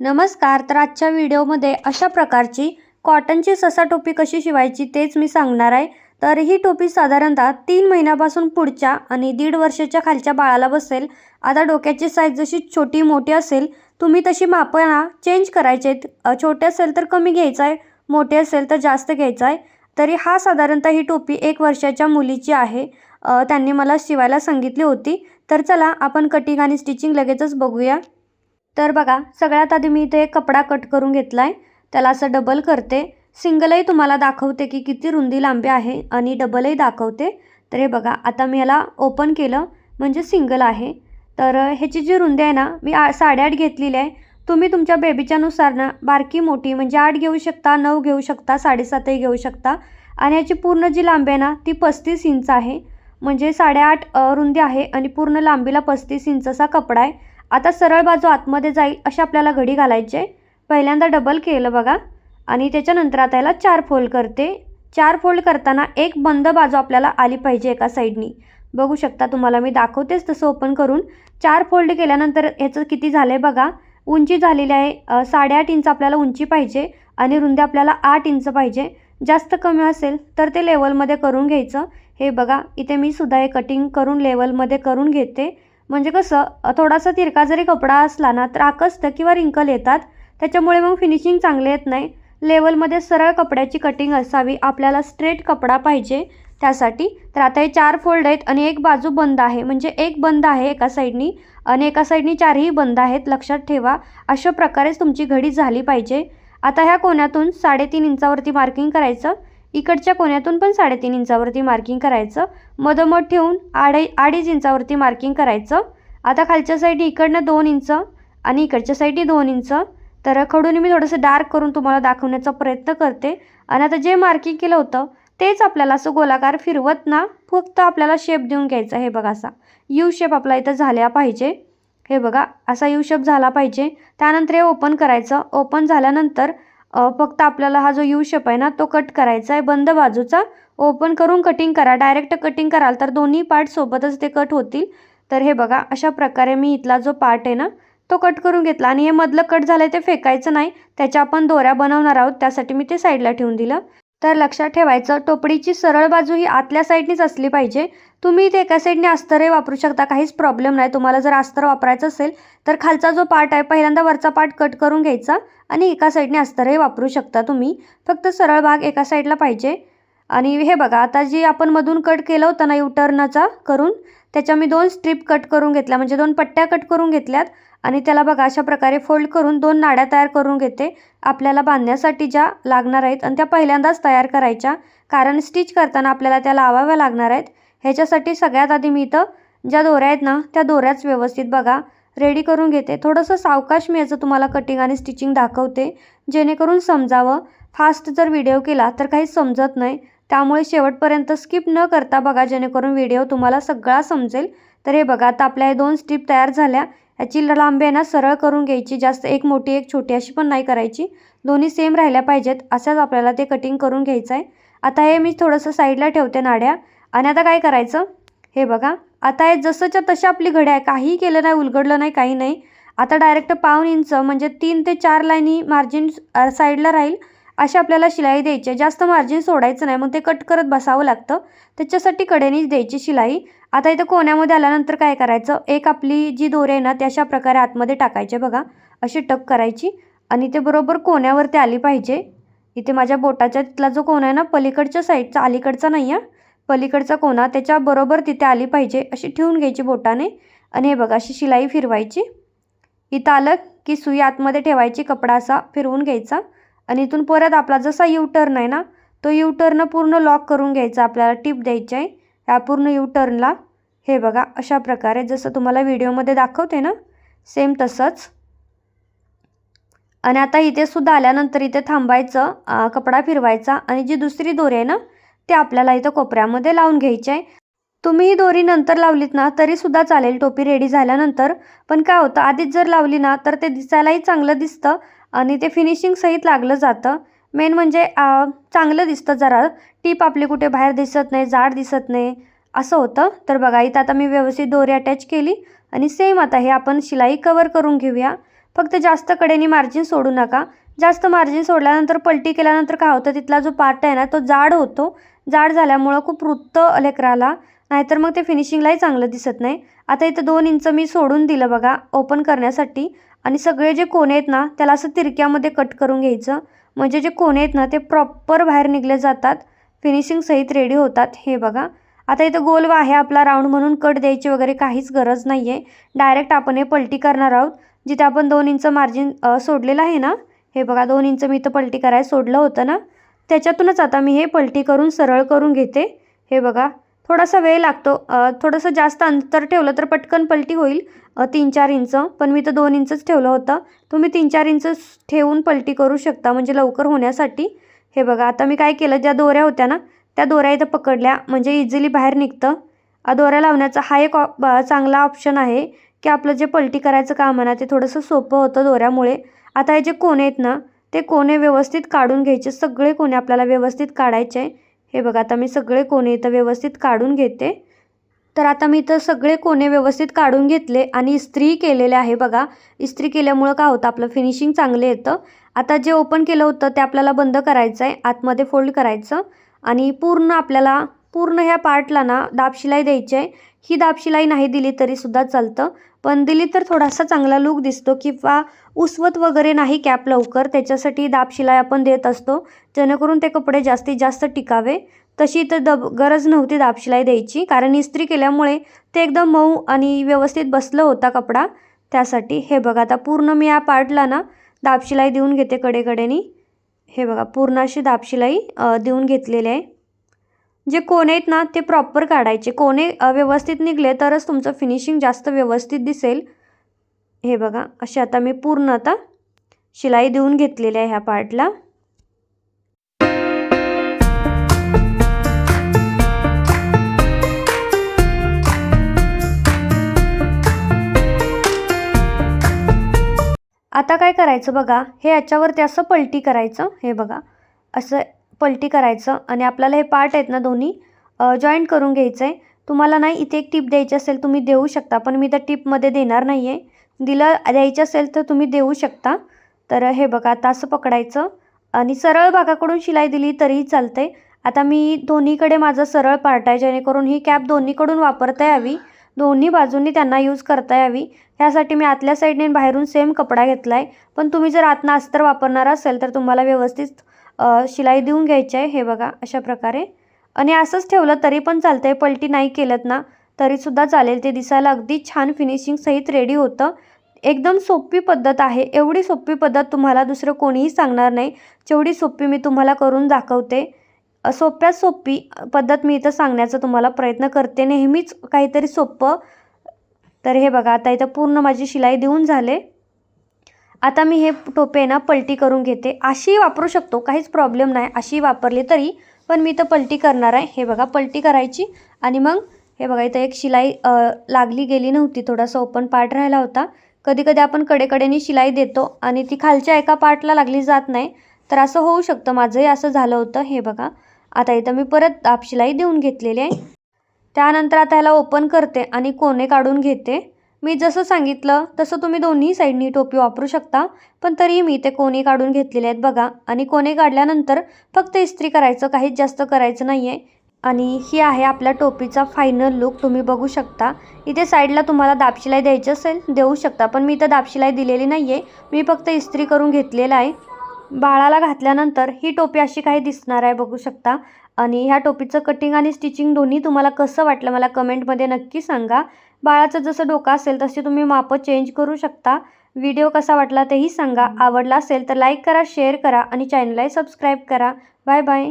नमस्कार. तर आजच्या व्हिडिओमध्ये अशा प्रकारची कॉटनची ससा टोपी कशी शिवायची तेच मी सांगणार आहे. तर ही टोपी साधारणतः तीन महिन्यापासून पुढच्या आणि दीड वर्षाच्या खालच्या बाळाला बसेल. आता डोक्याची साईज जशी छोटी मोठी असेल तुम्ही तशी मापना चेंज करायचे आहेत छोटे असेल तर कमी घ्यायचं आहे मोठे असेल तर जास्त घ्यायचं आहे. तरी हा साधारणतः ही टोपी एक वर्षाच्या मुलीची आहे. त्यांनी मला शिवायला सांगितली होती. तर चला आपण कटिंग आणि स्टिचिंग लगेचच बघूया. तर बघा सगळ्यात आधी मी इथे एक कपडा कट करून घेतला आहे त्याला असं डबल करते. सिंगलही तुम्हाला दाखवते की किती रुंदी लांबी आहे आणि डबलही दाखवते. तर हे बघा आता मी याला ओपन केलं म्हणजे सिंगल आहे. तर ह्याची जी रुंदी आहे ना मी आ साडेआठ घेतलेली आहे. तुम्ही तुमच्या बेबीच्यानुसार ना बारकी मोठी म्हणजे आठ घेऊ शकता नऊ घेऊ शकता साडेसातही घेऊ शकता. आणि ह्याची पूर्ण जी लांबी आहे ना ती पस्तीस इंच आहे. म्हणजे साडेआठ रुंदी आहे आणि पूर्ण लांबीला पस्तीस इंचचा कपडा आहे. आता सरळ बाजू आतमध्ये जाईल अशी आपल्याला घडी घालायची आहे. पहिल्यांदा डबल केलं बघा. आणि त्याच्यानंतर आता याला चार फोल्ड करते. चार फोल्ड करताना एक बंद बाजू आपल्याला आली पाहिजे एका साईडनी बघू शकता तुम्हाला मी दाखवतेच तसं ओपन करून. चार फोल्ड केल्यानंतर ह्याचं किती झालं आहे बघा. उंची झालेली आहे. साडेआठ इंच आपल्याला उंची पाहिजे आणि रुंदी आपल्याला आठ इंच पाहिजे. जास्त कमी असेल तर ते लेवलमध्ये करून घ्यायचं. हे बघा इथे मी सुद्धा हे कटिंग करून लेवलमध्ये करून घेते. म्हणजे कसं थोडासा तिरका जरी कपडा असला ना तर आकसतं किंवा रिंकल येतात. त्याच्यामुळे मग फिनिशिंग चांगले येत नाही. लेवलमध्ये सरळ कपड्याची कटिंग असावी आपल्याला स्ट्रेट कपडा पाहिजे त्यासाठी. तर आता हे चार फोल्ड आहेत आणि एक बाजू बंद आहे. म्हणजे एक बंद आहे एका साईडनी आणि एका साईडनी चारही बंद आहेत लक्षात ठेवा. अशा प्रकारेच तुमची घडी झाली पाहिजे. आता ह्या कोण्यातून साडेतीन इंचावरती मार्किंग करायचं. इकडच्या कोण्यातून पण साडेतीन इंचावरती मार्किंग करायचं. मधोमध ठेवून आडे अडीच इंचावरती मार्किंग करायचं. आता खालच्या साईडनी इकडनं दोन इंच आणि इकडच्या साईडनी दोन इंच. तर खडून मी थोडंसं डार्क करून तुम्हाला दाखवण्याचा प्रयत्न करते. आणि आता जे मार्किंग केलं होतं तेच आपल्याला असं गोलाकार फिरवत ना फक्त आपल्याला शेप देऊन घ्यायचा हे बघा असा. यू शेप आपला इथं झाल्या पाहिजे. हे बघा असा यू शेप झाला पाहिजे. त्यानंतर हे ओपन करायचं. ओपन झाल्यानंतर फक्त आपल्याला हा जो यू शेप आहे ना तो कट करायचा आहे. बंद बाजूचा. ओपन करून कटिंग करा. डायरेक्ट कटिंग कराल तर दोन्ही पार्ट सोबतच ते कट होतील. तर हे बघा अशा प्रकारे मी इथला जो पार्ट आहे ना तो कट करून घेतला. आणि हे मधलं कट झालं आहे ते फेकायचं नाही. त्याच्या आपण दोऱ्या बनवणार आहोत. त्यासाठी मी ते साईडला ठेवून दिलं. तर लक्षात ठेवायचं टोपडीची सरळ बाजू ही आतल्या साईडनीच असली पाहिजे. तुम्ही इथे एका साईडने अस्तरही वापरू शकता काहीच प्रॉब्लेम नाही. तुम्हाला जर अस्तर वापरायचं असेल तर खालचा जो पार्ट आहे पहिल्यांदा वरचा पार्ट कट करून घ्यायचा आणि एका साईडने अस्तरही वापरू शकता तुम्ही. फक्त सरळ भाग एका साईडला पाहिजे. आणि हे बघा आता जी आपण मधून कट केलं होतं ना यू टर्नचा करून त्याच्या मी दोन स्ट्रीप कट करून घेतल्या. म्हणजे दोन पट्ट्या कट करून घेतल्यात. आणि त्याला बघा अशा प्रकारे फोल्ड करून दोन नाड्या तयार करून घेते. आपल्याला बांधण्यासाठी ज्या लागणार आहेत आणि त्या पहिल्यांदाच तयार करायच्या. कारण स्टिच करताना आपल्याला त्या लावाव्या लागणार आहेत. ह्याच्यासाठी सगळ्यात आधी मी इथं ज्या दोऱ्या आहेत ना त्या दोऱ्याच व्यवस्थित बघा रेडी करून घेते. थोडंसं सावकाश मी याचं तुम्हाला कटिंग आणि स्टिचिंग दाखवते. जेणेकरून समजावं. फास्ट जर व्हिडिओ केला तर काहीच समजत नाही. त्यामुळे शेवटपर्यंत स्किप न करता बघा जेणेकरून व्हिडिओ तुम्हाला सगळा समजेल. तर हे बघा आता आपल्या हे दोन स्ट्रीप तयार झाल्या. याची लांबी आहे ना सरळ करून घ्यायची. जास्त एक मोठी एक छोटी अशी पण नाही करायची. दोन्ही सेम राहिल्या पाहिजेत. अशाच आपल्याला ते कटिंग करून घ्यायचं आहे. आता हे मी थोडंसं साईडला ठेवते नाड्या. आणि आता काय करायचं? हे बघा आता हे जसंच्या तशा आपली घड्या आहे. काहीही केलं नाही उलगडलं नाही काही नाही. आता डायरेक्ट पाऊन इंच म्हणजे तीन ते चार लाईनी मार्जिन साईडला राहील. अशी आपल्याला शिलाई द्यायची आहे. जास्त मार्जिन सोडायचं नाही. मग ते कट करत बसावं लागतं. त्याच्यासाठी कडेनीच द्यायची शिलाई. आता इथं कोण्यामध्ये आल्यानंतर काय करायचं? एक आपली जी दोरी आहे ना ते अशा प्रकारे आतमध्ये टाकायचे बघा. अशी टक करायची. आणि ते बरोबर कोण्यावरती आली पाहिजे. इथे माझ्या बोटाच्या तिथला जो कोण आहे ना पलीकडच्या साईडचा अलीकडचा नाही आहे पलीकडचा कोणा त्याच्याबरोबर तिथे आली पाहिजे. अशी ठेवून घ्यायची बोटाने. आणि हे बघा अशी शिलाई फिरवायची. इथं आलं की सुई आतमध्ये ठेवायची कपडा असा फिरवून घ्यायचा. आणि इथून परत आपला जसा यू टर्न आहे ना तो यू टर्न पूर्ण लॉक करून घ्यायचा आपल्याला टिप द्यायची आहे. या पूर्ण यू टर्नला हे बघा अशा प्रकारे जसं तुम्हाला व्हिडिओमध्ये दाखवते ना सेम तसंच. आणि आता इथे सुद्धा आल्यानंतर इथे थांबायचं कपडा फिरवायचा आणि जी दुसरी दोरी आहे ना ती आपल्याला इथं कोपऱ्यामध्ये लावून घ्यायची आहे. तुम्ही ही दोरी नंतर लावलीत ना तरीसुद्धा चालेल. टोपी रेडी झाल्यानंतर. पण काय होतं आधीच जर लावली ना तर ते दिसायलाही चांगलं दिसतं आणि ते फिनिशिंग सहित लागलं जातं. मेन म्हणजे चांगलं दिसतं जरा. टीप आपली कुठे बाहेर दिसत नाही जाड दिसत नाही. असं होतं. तर बघा इथं आता मी व्यवस्थित दोरी अटॅच केली आणि सेम आता हे आपण शिलाई कवर करून घेऊया. फक्त जास्त कडेने मार्जिन सोडू नका. जास्त मार्जिन सोडल्यानंतर पलटी केल्यानंतर काय होतं तिथला जो पार्ट आहे ना तो जाड होतो. जाड झाल्यामुळं खूप रुत्त लेकराला. नाहीतर मग ते फिनिशिंगलाही चांगलं दिसत नाही. आता इथं दोन इंच मी सोडून दिलं बघा ओपन करण्यासाठी. आणि सगळे जे कोणे आहेत ना त्याला असं तिरक्यामध्ये कट करून घ्यायचं. म्हणजे जे कोणे आहेत ना ते प्रॉपर बाहेर निघले जातात. फिनिशिंग सहित रेडी होतात हे बघा. आता इथं गोल आहे आपला राऊंड म्हणून कट द्यायची वगैरे काहीच गरज नाही आहे डायरेक्ट आपण हे पलटी करणार आहोत. जिथे आपण दोन इंच मार्जिन सोडलेलं आहे ना हे बघा दोन इंच मी इथं पलटी करायला सोडलं होतं ना. त्याच्यातूनच आता मी हे पलटी करून सरळ करून घेते. हे बघा थोडासा वेळ लागतो. थोडंसं जास्त अंतर ठेवलं तर पटकन पलटी होईल. तीन चार इंच. पण मी तर दोन इंचच ठेवलं होतं. तुम्ही तीन चार इंच ठेवून पलटी करू शकता म्हणजे लवकर होण्यासाठी. हे बघा आता मी काय केलं ज्या दोऱ्या होत्या ना त्या दोऱ्या इथं पकडल्या म्हणजे इझिली बाहेर निघतं. दोऱ्या लावण्याचा हा एक ऑप चांगला ऑप्शन आहे की आपलं जे पलटी करायचं काम आहे ना ते थोडंसं सोपं होतं दोऱ्यामुळे. आता हे जे कोणे आहेत ना ते कोणे व्यवस्थित काढून घ्यायचे. सगळे कोणे आपल्याला व्यवस्थित काढायचे. हे बघा आता मी सगळे कोणे इथं व्यवस्थित काढून घेते. तर आता मी इथं सगळे कोणे व्यवस्थित काढून घेतले आणि इस्त्री केलेले आहे बघा. इस्त्री केल्यामुळं काय होतं आपलं फिनिशिंग चांगलं येतं. आता जे ओपन केलं होतं ते आपल्याला बंद करायचं आहे आतमध्ये फोल्ड करायचं. आणि पूर्ण आपल्याला पूर्ण ह्या पार्टला ना दाबशिलाई द्यायची आहे. ही दाबशिलाई नाही दिली तरीसुद्धा चालतं. पण दिली तर थोडासा चांगला लूक दिसतो किंवा उसवत वगैरे नाही कॅप लवकर. त्याच्यासाठी दाबशिलाई आपण देत असतो. जेणेकरून ते कपडे जास्तीत जास्त टिकावे. तशी तर दब गरज नव्हती दाबशिलाई द्यायची. कारण इस्त्री केल्यामुळे ते एकदम मऊ आणि व्यवस्थित बसलं होता कपडा. त्यासाठी हे बघा आता पूर्ण मी या पार्टला ना दाबशिलाई देऊन घेते कडेकडेनी. हे बघा पूर्ण अशी दाबशिलाई देऊन घेतलेली आहे. जे कोने आहेत ना ते प्रॉपर काढायचे. कोणे व्यवस्थित निघले तरच तुमचं फिनिशिंग जास्त व्यवस्थित दिसेल. हे बघा असे आता मी पूर्ण आता शिलाई देऊन घेतलेली आहे ह्या पार्टला आता काय करायचं बघा हे याच्यावरती असं पलटी करायचं हे बघा. असं पलटी करायचं आणि आपल्याला हे पार्ट आहेत ना दोन्ही जॉईंट करून घ्यायचं आहे तुम्हाला नाही इथे एक टिप द्यायची असेल तुम्ही देऊ शकता पण मी त्या टिपमध्ये देणार नाही आहे दिलं द्यायचं असेल तर तुम्ही देऊ शकता. तर हे बघा आता असं पकडायचं आणि सरळ भागाकडून शिलाई दिली तरीही चालते आता मी दोन्हीकडे माझं सरळ पार्ट आहे जेणेकरून ही कॅप दोन्हीकडून वापरता यावी. दोन्ही बाजूंनी त्यांना यूज करता यावी. ह्यासाठी मी आतल्या साईडने बाहेरून सेम कपडा घेतला आहे पण तुम्ही जर आतनं अस्तर वापरणार असेल तर तुम्हाला व्यवस्थित शिलाई देऊन घ्यायची आहे हे बघा अशा प्रकारे. आणि असंच ठेवलं तरी पण चालतं आहे पलटी नाही केलं ना तरीसुद्धा चालेल ते दिसायला अगदी छान फिनिशिंग सहित रेडी होतं. एकदम सोपी पद्धत आहे एवढी सोपी पद्धत तुम्हाला दुसरं कोणीही सांगणार नाही जेवढी सोपी मी तुम्हाला करून दाखवते. सोप्यात सोपी पद्धत मी इथं सांगण्याचा तुम्हाला प्रयत्न करते नेहमीच काहीतरी सोपं. तर हे बघा आता इथं पूर्ण माझी शिलाई देऊन झाले. आता मी हे टोपे ना पलटी करून घेते. अशी वापरू शकतो काहीच प्रॉब्लेम नाही. अशी वापरली तरी पण मी तर पलटी करणार आहे. हे बघा पलटी करायची. आणि मग हे बघा इथं एक शिलाई लागली गेली नव्हती. थोडासा ओपन पार्ट राहिला होता. कधी कधी आपण कडेकडेने शिलाई देतो आणि ती खालच्या एका पार्टला लागली जात नाही. तर असं होऊ शकतं. माझंही असं झालं होतं. हे बघा आता इथं मी परत दाब शिलाई देऊन घेतलेली आहे. त्यानंतर आता ह्याला ओपन करते आणि कोणे काढून घेते. मी जसं सांगितलं तसं तुम्ही दोन्ही साईडनी टोपी वापरू शकता पण तरीही मी ते कोणे काढून घेतलेले आहेत बघा. आणि कोणे काढल्यानंतर फक्त इस्त्री करायचं काहीच जास्त करायचं नाही आहे आणि ही आहे आपल्या टोपीचा फायनल लुक तुम्ही बघू शकता. इथे साईडला तुम्हाला दाबशिलाई द्यायची असेल देऊ शकता पण मी इथं दाबशिलाई दिलेली नाही आहे मी फक्त इस्त्री करून घेतलेला आहे. बाळाला घातल्यानंतर ही टोपी अशी काही दिसणार आहे बघू शकता. आणि ह्या टोपीचं कटिंग आणि स्टिचिंग दोन्ही तुम्हाला कसं वाटलं मला कमेंटमध्ये नक्की सांगा. बाळाचं जसं डोकं असेल तसे तुम्ही मापं चेंज करू शकता. व्हिडिओ कसा वाटला तेही सांगा. आवडला असेल तर लाईक करा शेअर करा आणि चॅनललाही सबस्क्राईब करा. Bye bye